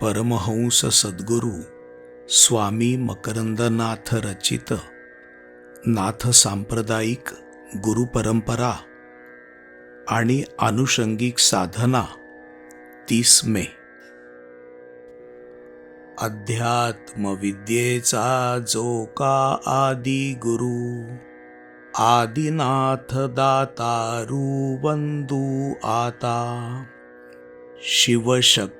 परमहंस सद्गुरू स्वामी मकरंदनाथ रचित नाथ सांप्रदायिक गुरुपरंपरा आणि आनुषंगिक साधना तीस मे. अध्यात्मविद्येचा जो का आदि गुरु आदिनाथ दातारू बंधू आता. शिवशक्ती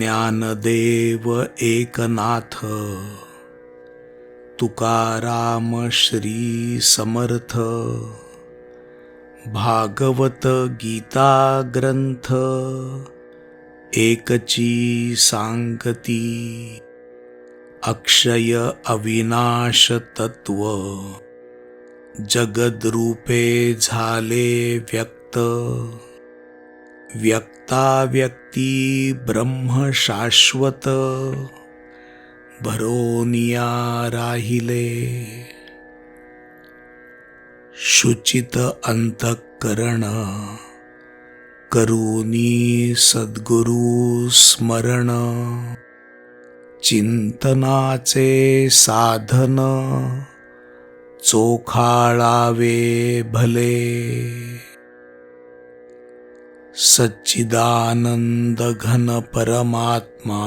ज्ञानदेव एकनाथ। तुकाराम श्री समर्थ। भागवत गीता ग्रंथ। एकची सांगती। अक्षय अविनाश तत्व। जगद्रूपे झाले व्यक्त। व्यक्ताव्यक्ती ब्रह्म शाश्वत भरोनिया राहिले। शुचित अंतकरण। करुनी सद्गुरु स्मरण। चिंतनाचे साधन। चोखाळावे भले। सच्चिदानंद घन परमात्मा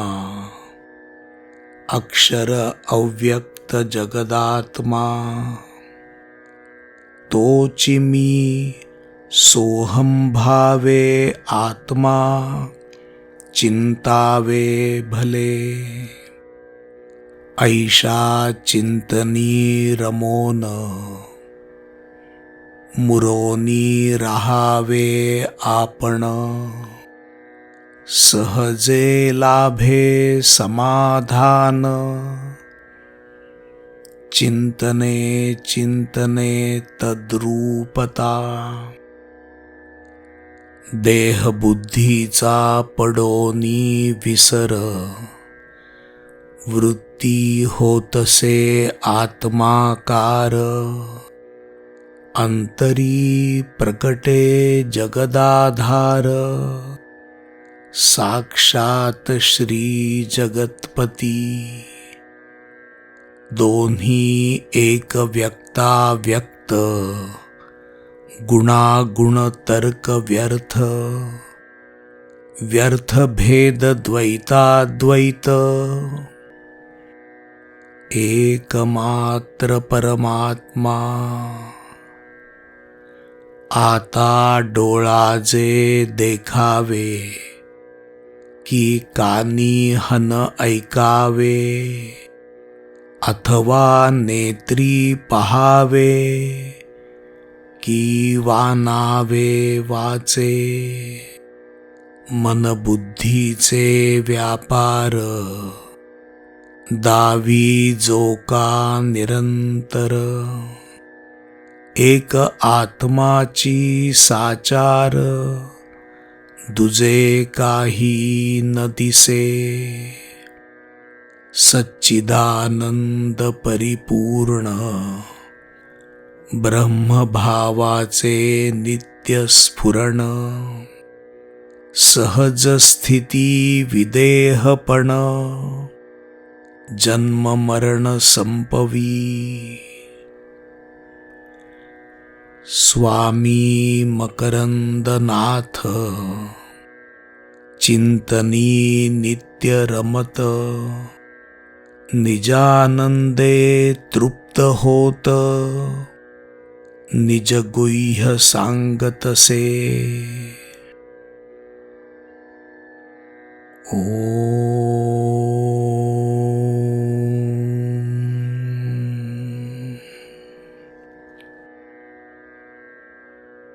अक्षर अव्यक्त जगदात्मा। तोची मी सोहम भावे आत्मा चिंतावे भले। ऐशा चिंतनी रमोन मुरोनी राहावे आपण. सहजे लाभे समाधान. चिंतने चिंतने तद्रूपता. देहबुद्धीचा पडोनी विसर. वृत्ती होतसे आत्माकार. अंतरी प्रकटे जगदाधार। साक्षात श्री जगतपती। दोन्ही एक व्यक्ता। व्यक्त गुणागुण तर्क व्यर्थ। व्यर्थ भेद द्वैताद्वैत एकमात्र परमात्मा। आता डोळाजे देखावे की कानी हन ऐकावे अथवा नेत्री पहावे की वानावे वाचे मनबुद्धीचे व्यापार दावी जोका निरंतर. एक आत्माची साचार दुजे काही न दिसे. सच्चिदानंद परिपूर्ण ब्रह्मभावाचे नित्य स्फुरण. सहज स्थिती विदेहपण जन्म मरण संपवी. स्वामी मकरंदनाथ। चिंतनी नित्य रमत निजानंदे तृप्त होत। निज गुह्य सांगतसे। ओ